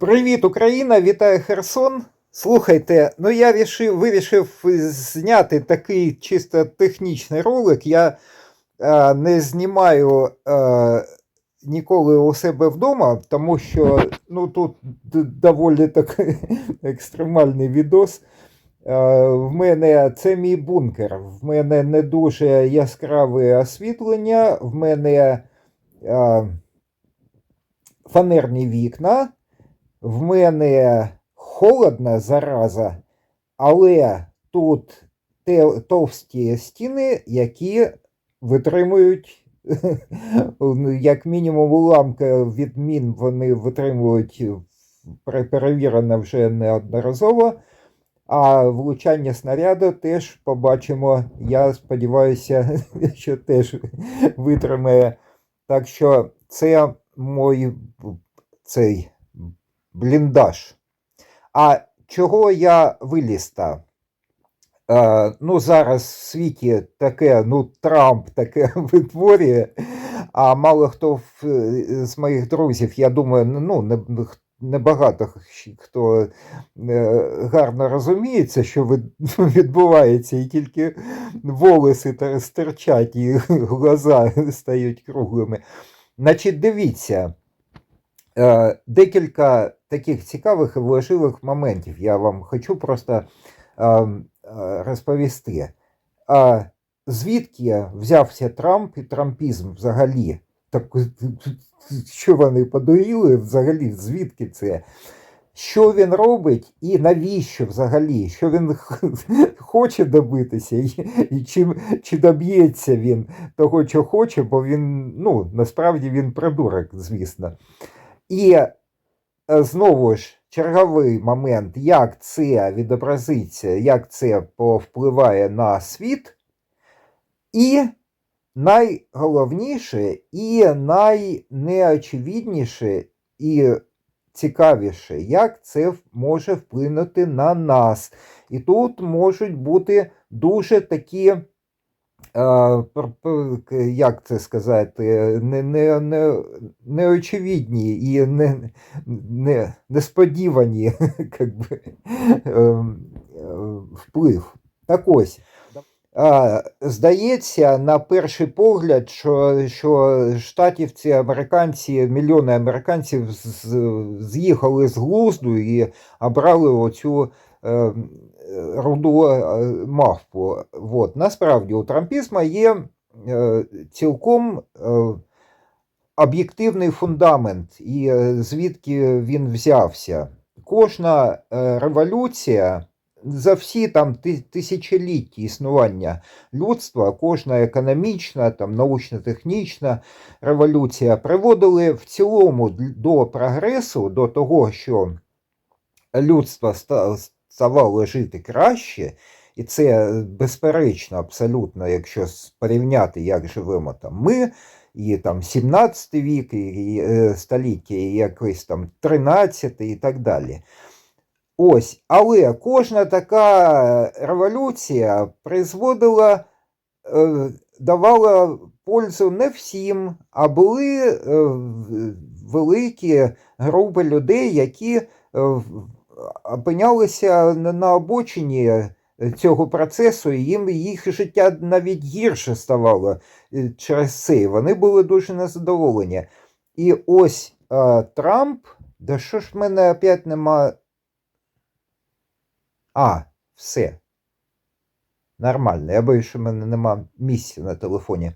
Привіт, Україна! Вітаю Херсон. Слухайте, ну я вирішив, вирішив зняти такий чисто технічний ролик. Я е, не знімаю е, ніколи у себе вдома, тому що ну, тут доволі такий екстремальний відос. Е, в мене це мій бункер. В мене не дуже яскраве освітлення, в мене е, фанерні вікна. В мене холодна зараза, але тут те- товсті стіни, які витримують, як мінімум, уламки від мін вони витримують перевірено вже неодноразово. А влучання снаряду теж побачимо. Я сподіваюся, що теж витримає. Так що це мой цей бліндаж. А чого я виліз та? Е, ну, зараз в світі таке, ну, Трамп таке витворює, а мало хто з моїх друзів, я думаю, ну, не, небагато хто е, гарно розуміється, що відбувається, і тільки волоси стирчать, і глаза стають круглими. Значить, дивіться, декілька таких цікавих і важливих моментів я вам хочу просто е, е, розповісти. Звідки взявся Трамп і трампізм взагалі? Так, що вони подуріли взагалі? Звідки це? Що він робить і навіщо взагалі? Що він хоче добитися, і, і чи, чи доб'ється він того, що хоче, бо він, ну, насправді він придурок, звісно. І е, знову ж черговий момент, як це відобразиться, як це повпливає на світ. І найголовніше, і найнеочевидніше, і цікавіше, як це може вплинути на нас. І тут можуть бути дуже такі. Як це сказати, не, не, не, неочевидні і не, не, несподівані как би, ем, е, вплив. Так ось. Здається, на перший погляд, що, що штатівці, американці, мільйони американців з'їхали з глузду і обрали оцю е, е, руду е, мавпу. От. Насправді у трампізму є е, цілком е, об'єктивний фундамент, і звідки він взявся. Кожна революція за всі там ти- тисячоліття існування людства, кожна економічна, там, научно-технічна революція приводили в цілому до прогресу, до того, що людство ставало жити краще, і це безперечно, абсолютно, якщо порівняти, як живемо там ми, і там 17 вік, і, е, століття, і якийсь там 13 і так далі. Ось, але кожна така революція призводила, е, давала пользу не всім, а були е, великі групи людей, які опинялися на обочині цього процесу, і їм їх життя навіть гірше ставало е, через це. Вони були дуже незадоволені. І ось е, Трамп, да що ж в мене опять нема. А, все. Нормально. Я боюсь, що в мене нема місця на телефоні.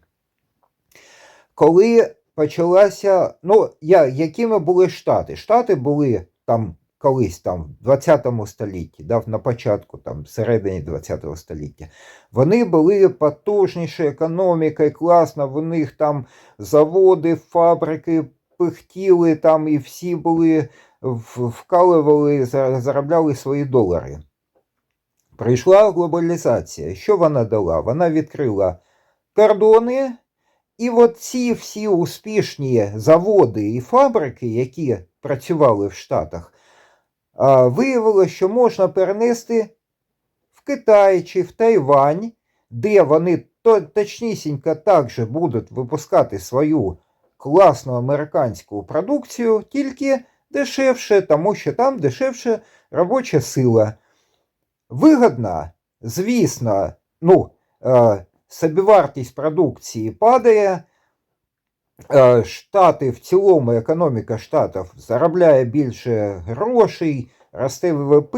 Коли почалася. Ну, я, якими були Штати? Штати були там колись там в 20 столітті, да, на початку, там, всередині 20 століття. Вони були потужнішою економікою, класно, в них там заводи, фабрики пихтіли там, і всі були в- вкалували, заробляли свої долари. Прийшла глобалізація. Що вона дала? Вона відкрила кордони, і от ці всі успішні заводи і фабрики, які працювали в Штатах, виявилося, що можна перенести в Китай чи в Тайвань, де вони то, точнісінько також будуть випускати свою класну американську продукцію, тільки дешевше, тому що там дешевше робоча сила. Вигодно, звісно, ну, е, собівартість продукції падає. Е, Штати в цілому, економіка штатів заробляє більше грошей, росте ВВП.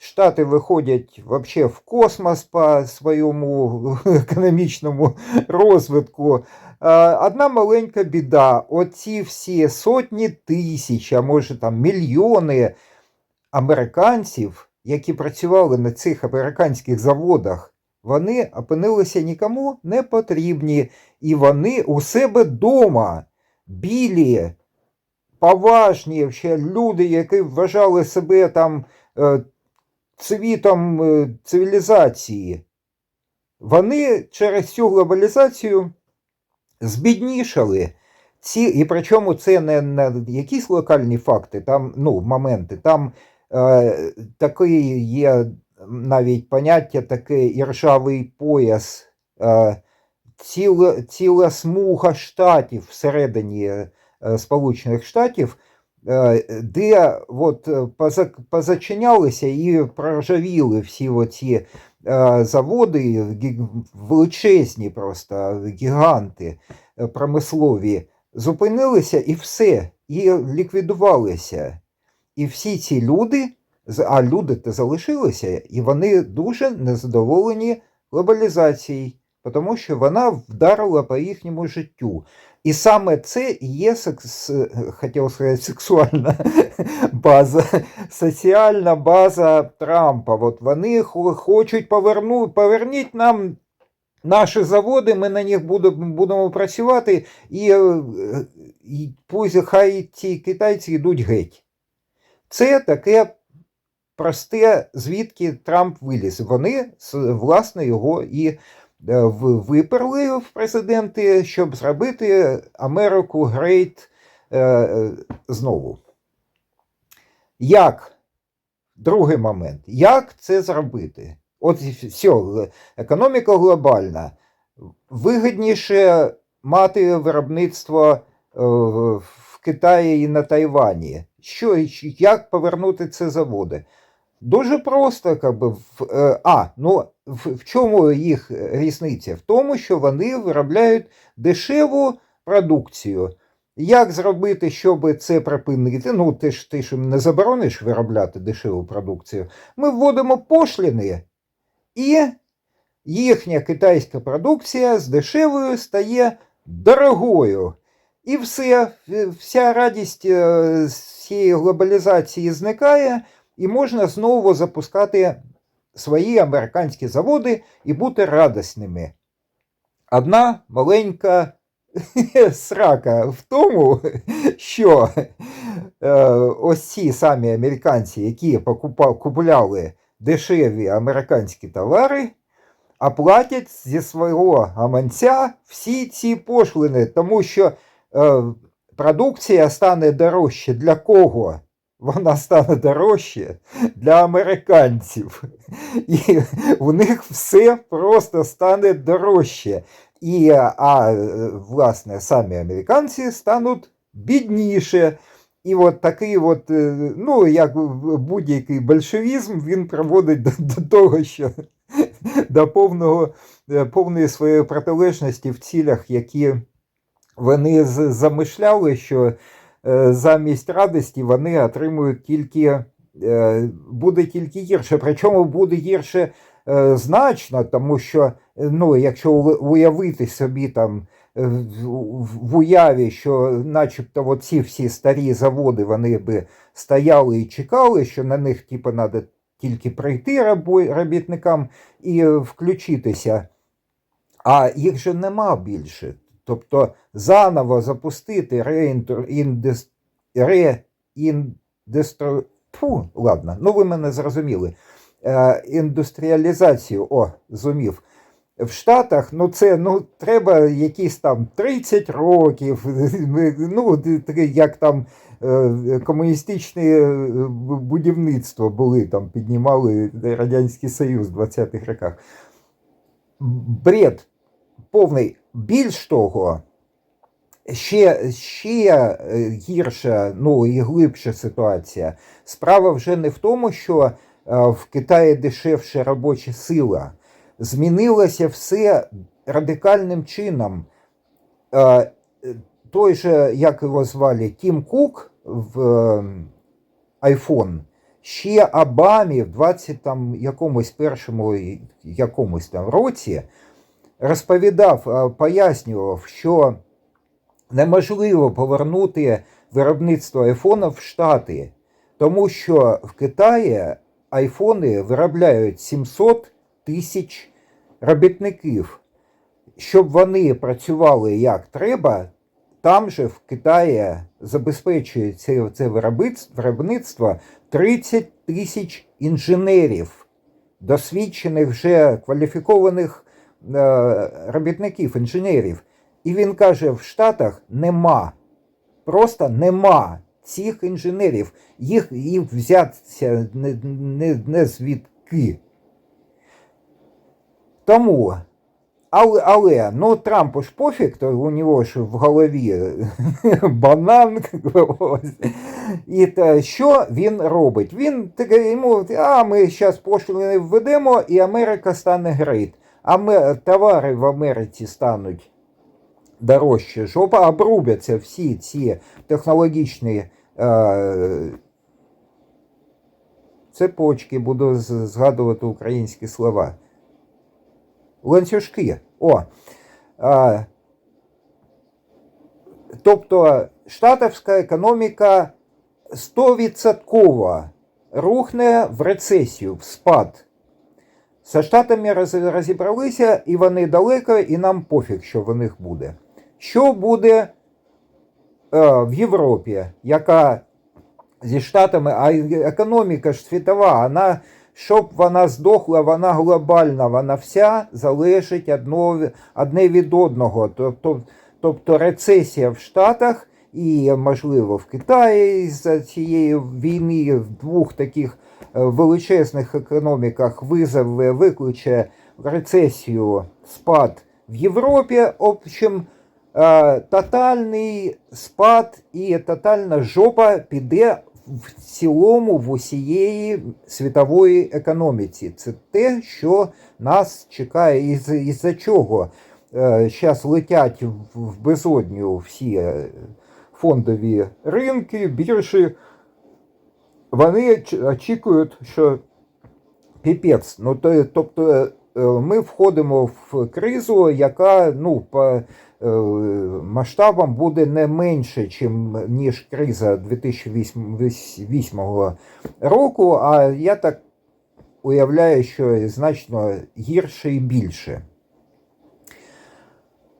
Штати виходять вообще в космос по своєму економічному розвитку. Е, Одна маленька біда: оці всі сотні тисяч, а може там мільйони американців, які працювали на цих американських заводах, вони опинилися нікому не потрібні. І вони у себе вдома білі, поважні ще люди, які вважали себе там е, цвітом е, цивілізації. Вони через цю глобалізацію збіднішали. Ці, і причому це не, не якісь локальні факти, там, ну, моменти, там е, такий є навіть поняття таке іржавий пояс, е, ціла, ціла смуга штатів всередині е, Сполучених Штатів, е, де от, позачинялися і проржавіли всі оці заводи, величезні просто гіганти промислові, зупинилися і все, і ліквідувалися. І всі ці люди, а люди то залишилися, і вони дуже незадоволені глобалізацією, тому що вона вдарила по їхньому життю. І саме це і є секс, хотів сказати, сексуальна база, соціальна база Трампа. От вони хочуть повернути, поверніть нам наші заводи, ми на них будемо, працювати, і, е, і пусть хай ці китайці йдуть геть. Це таке просте, звідки Трамп виліз. Вони власне його і е, виперли в президенти, щоб зробити Америку грейт е, е, знову. Як? Другий момент. Як це зробити? От все, економіка глобальна. Вигідніше мати виробництво в Китаї і на Тайвані. Що, як повернути ці заводи? Дуже просто, как би, в, е, а, ну, в, в чому їх різниця? В тому, що вони виробляють дешеву продукцію. Як зробити, щоб це припинити? Ну, ти ж ти ж не заборониш виробляти дешеву продукцію. Ми вводимо пошліни, і їхня китайська продукція з дешевою стає дорогою. І все, вся радість е, з цієї глобалізації зникає, і можна знову запускати свої американські заводи і бути радісними. Одна маленька срака в тому, що е, ось ці самі американці, які купували дешеві американські товари, а платять зі свого гаманця всі ці пошлини, тому що е, продукція стане дорожче для кого? Вона стане дорожче для американців. І у них все просто стане дорожче. І, а власне, самі американці стануть бідніше. І от такий, от, е, ну, як будь-який большевізм, він приводить до, до того, що до повного, е, повної своєї протилежності в цілях, які вони замишляли, що замість радості вони отримують тільки, е, буде тільки гірше. Причому буде гірше е, значно, тому що, е, ну, якщо уявити собі там е, в уяві, що начебто ці всі старі заводи вони би стояли і чекали, що на них типу, треба тільки прийти робітникам і е, включитися, а їх же нема більше. Тобто заново запустити індес... Фу, ладно, ну ви мене зрозуміли. Е, індустріалізацію, о, зумів. В Штатах, ну це ну, треба якісь там 30 років, ну, як там е, комуністичне будівництво були, там піднімали Радянський Союз в 20-х роках. Бред повний. Більш того, ще, ще е, гірша, ну і глибша ситуація. Справа вже не в тому, що е, в Китаї дешевша робоча сила. Змінилося все радикальним чином. Е, Той же, як його звали, Тім Кук в е, iPhone, ще Обамі в 20 там якомусь першому якомусь там році розповідав, е, пояснював, що неможливо повернути виробництво айфонів в Штати, тому що в Китаї айфони виробляють 700 тисяч робітників. Щоб вони працювали як треба, там же в Китаї забезпечується це виробництво 30 тисяч інженерів, досвідчених вже кваліфікованих робітників, інженерів. І він каже: в Штатах нема, просто нема цих інженерів. Їх їх взятися не, не, не звідки. Тому, але, але ну Трампу ж пофіг, то у нього ж в голові банан. І та, що він робить? Він таке йому, а ми зараз пошлини введемо, і Америка стане грейт. А товари в Америці стануть дорожче. Жопа обрубяться всі ці технологічні е, цепочки, буду згадувати українські слова. Ланцюжки. О. Е, тобто штатовська економіка 100% рухне в рецесію, в спад. Со Штатами розібралися, і вони далеко, і нам пофіг, що в них буде. Що буде е, в Європі, яка зі Штатами, а економіка ж світова, вона, щоб вона здохла, вона глобальна, вона вся залежить одно, одне від одного. Тобто, тобто рецесія в Штатах і, можливо, в Китаї з цієї війни в двох таких величезних економіках викличе рецесію, спад в Європі. В общем, Е, тотальний спад і тотальна жопа піде в цілому в усієї світової економіці. Це те, що нас чекає, із, із за чого зараз е, летять в безодню всі е, фондові ринки, біржі. Вони очікують, що піпець. Ну, тобто ми входимо в кризу, яка ну, по Е, масштабом буде не менше, чим, ніж криза 2008 року, а я так уявляю, що значно гірше і більше.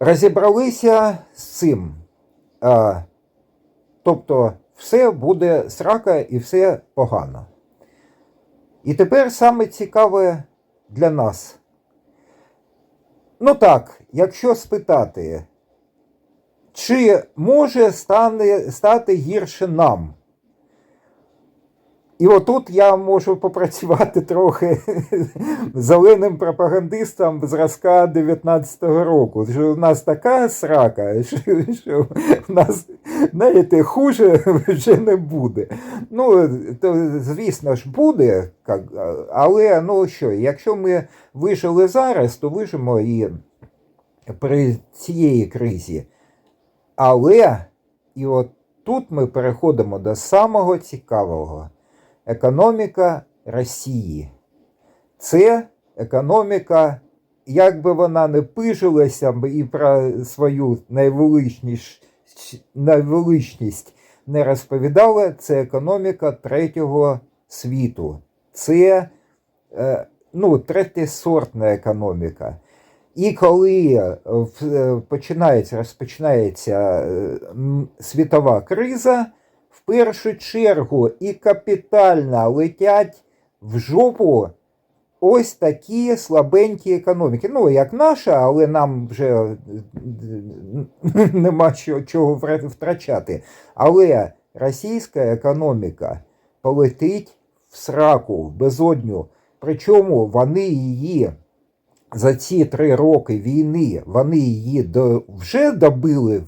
Розібралися з цим. Тобто все буде срака і все погано. І тепер саме цікаве для нас. Ну так, якщо спитати, чи може стане, стати гірше нам? І отут я можу попрацювати трохи зеленим пропагандистом зразка 19-го року. Що в нас така срака, що, що в нас, знаєте, хуже вже не буде. Ну, то, звісно ж, буде, але ну що, якщо ми вижили зараз, то вижимо і при цієї кризі. Але і от тут ми переходимо до самого цікавого економіка Росії. Це економіка, як би вона не пижилася і про свою найвеличність, не розповідала, це економіка третього світу. Це е, ну, третєсортна економіка. І коли е, починається, розпочинається е, світова криза, в першу чергу і капітально летять в жопу ось такі слабенькі економіки. Ну, як наша, але нам вже нема чого втрачати. Але російська економіка полетить в сраку, в безодню. Причому вони її. За ці три роки війни вони її до, вже добили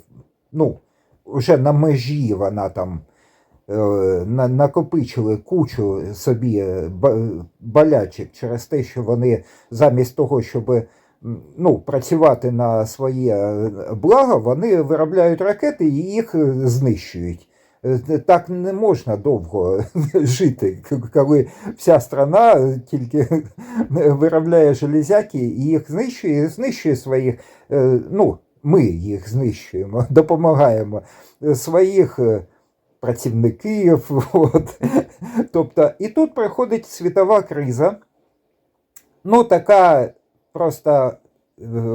ну, вже на межі вона там е, накопичили кучу собі е, болячок через те, що вони замість того, щоб ну, працювати на своє е, благо, вони виробляють ракети і їх е, знищують. Е, Так не можна довго жити, коли вся страна е, тільки виробляє железяки і їх знищує, знищує своїх, е, ну, ми їх знищуємо, допомагаємо е, своїх е, працівників. От. Тобто, і тут приходить світова криза, ну, така просто е,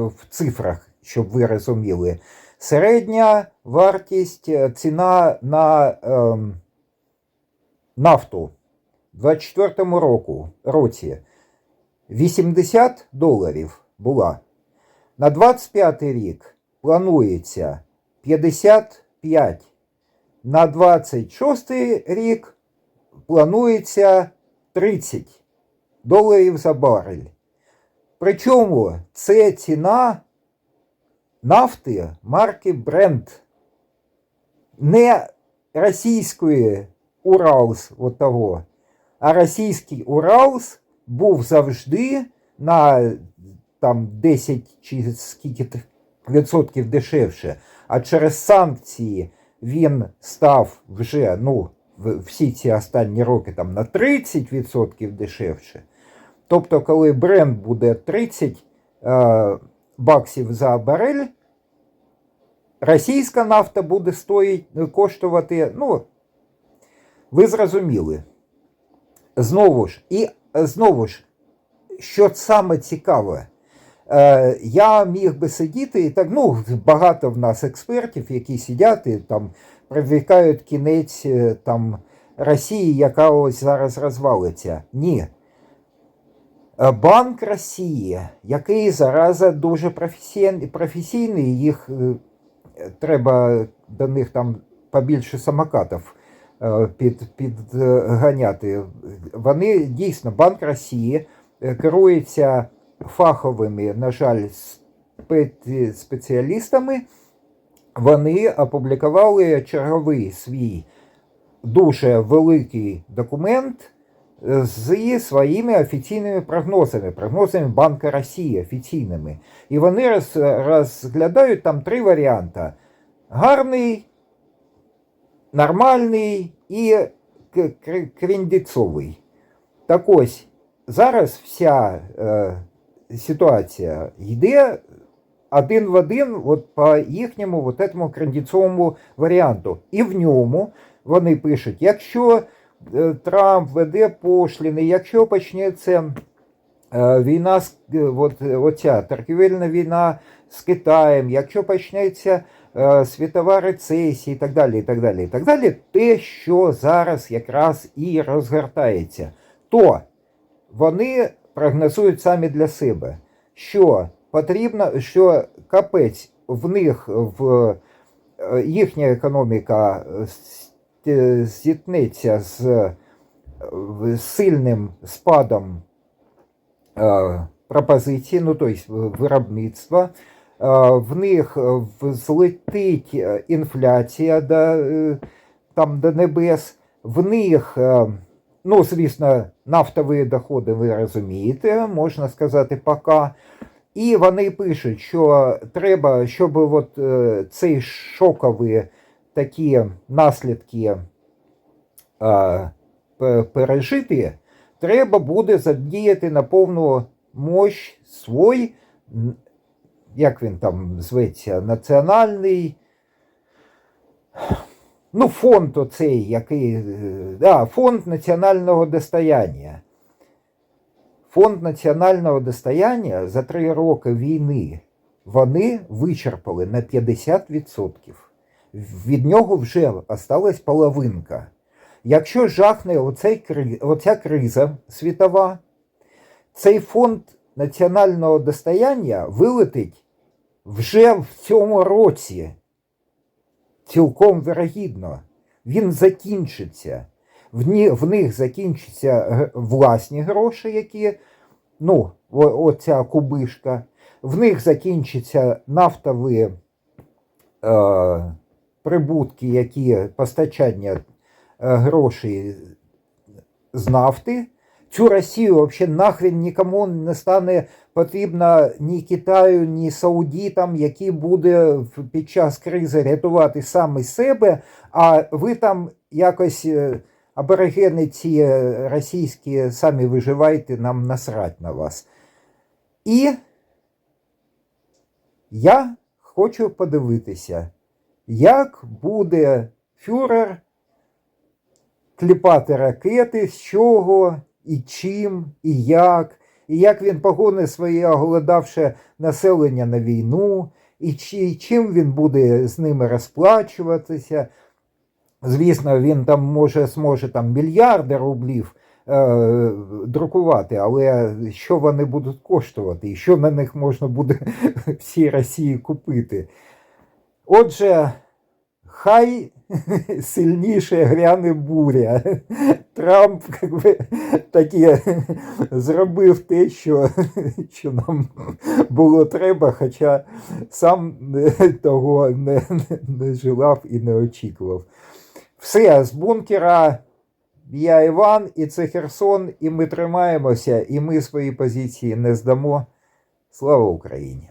в цифрах, щоб ви розуміли. Середня вартість, е, ціна на ем, нафту в 24 року, році 80 доларів була. На 25 рік планується 55. На 26 рік планується 30 доларів за барель. Причому це ціна нафти марки Brent. Не російської Уралс, того, а російський Уралс був завжди на там 10 чи скільки відсотків дешевше. А через санкції він став вже ну, всі ці останні роки там, на 30% дешевше. Тобто, коли бренд буде 30 е, баксів за барель, російська нафта буде стоїть, коштувати, ну, ви зрозуміли. Знову ж, і е, знову ж, що саме цікаве, е, я міг би сидіти і так, ну, багато в нас експертів, які сидять і там привікають кінець е, там, Росії, яка ось зараз розвалиться. Ні. Е, Банк Росії, який зараза дуже професійний, їх е, треба до них там побільше самокатів е, під, підганяти. Вони дійсно, Банк Росії е, керується фаховими, на жаль, спеціалістами. Вони опублікували черговий свій дуже великий документ зі своїми офіційними прогнозами, прогнозами Банка Росії офіційними. І вони роз, розглядають там три варіанти: гарний, нормальний і кріндицовий. Так ось зараз вся е, ситуація йде один в один от по їхньому от этому крендіцовому варіанту. І в ньому вони пишуть, якщо е, Трамп веде пошліни, якщо почнеться е, війна, е, от, оця торгівельна війна з Китаєм, якщо почнеться світова рецесія і так далі, і так далі, і так далі, те, що зараз якраз і розгортається, то вони прогнозують самі для себе, що потрібно, що капець в них в е, їхня економіка е, зіткнеться з е, сильним спадом пропозицій, ну тобто виробництва. В них взлетить е, інфляція до, там, до небес, в них, ну, звісно, нафтові доходи, ви розумієте, можна сказати, пока. І вони пишуть, що треба, щоб от е, цей шокові такі наслідки е, пережити, треба буде задіяти на повну мощь свій, як він там зветься, національний. Ну, фонд оцей, який. е, Да, фонд національного достояння. Фонд національного достояння за три роки війни вони вичерпали на 50%. Від нього вже осталась половинка. Якщо жахне оцей, оця криза світова, цей фонд національного достояння вилетить вже в цьому році. Цілком вирогідно. Він закінчиться. В, них закінчаться власні гроші, які, ну, оця кубишка. В них закінчаться нафтові е, прибутки, які постачання е, грошей з нафти. Цю Росію взагалі нахрен нікому не стане потрібна ні Китаю, ні Саудітам, які буде під час кризи рятувати саме себе, а ви там якось е, аборигени ці е, російські самі виживайте, нам насрать на вас. І я хочу подивитися, як буде фюрер кліпати ракети, з чого і чим, і як, і як він погоне своє оголодавше населення на війну, і чим він буде з ними розплачуватися. Звісно, він там може зможе там мільярди рублів е, друкувати, але що вони будуть коштувати, і що на них можна буде всій Росії купити. Отже, хай сильніше гряне буря. Трамп би, таки зробив те, що, що нам було треба, хоча сам того не, не желав і не очікував. Все, з бункера я Іван, і це Херсон, і ми тримаємося, і ми свої позиції не здамо. Слава Україні!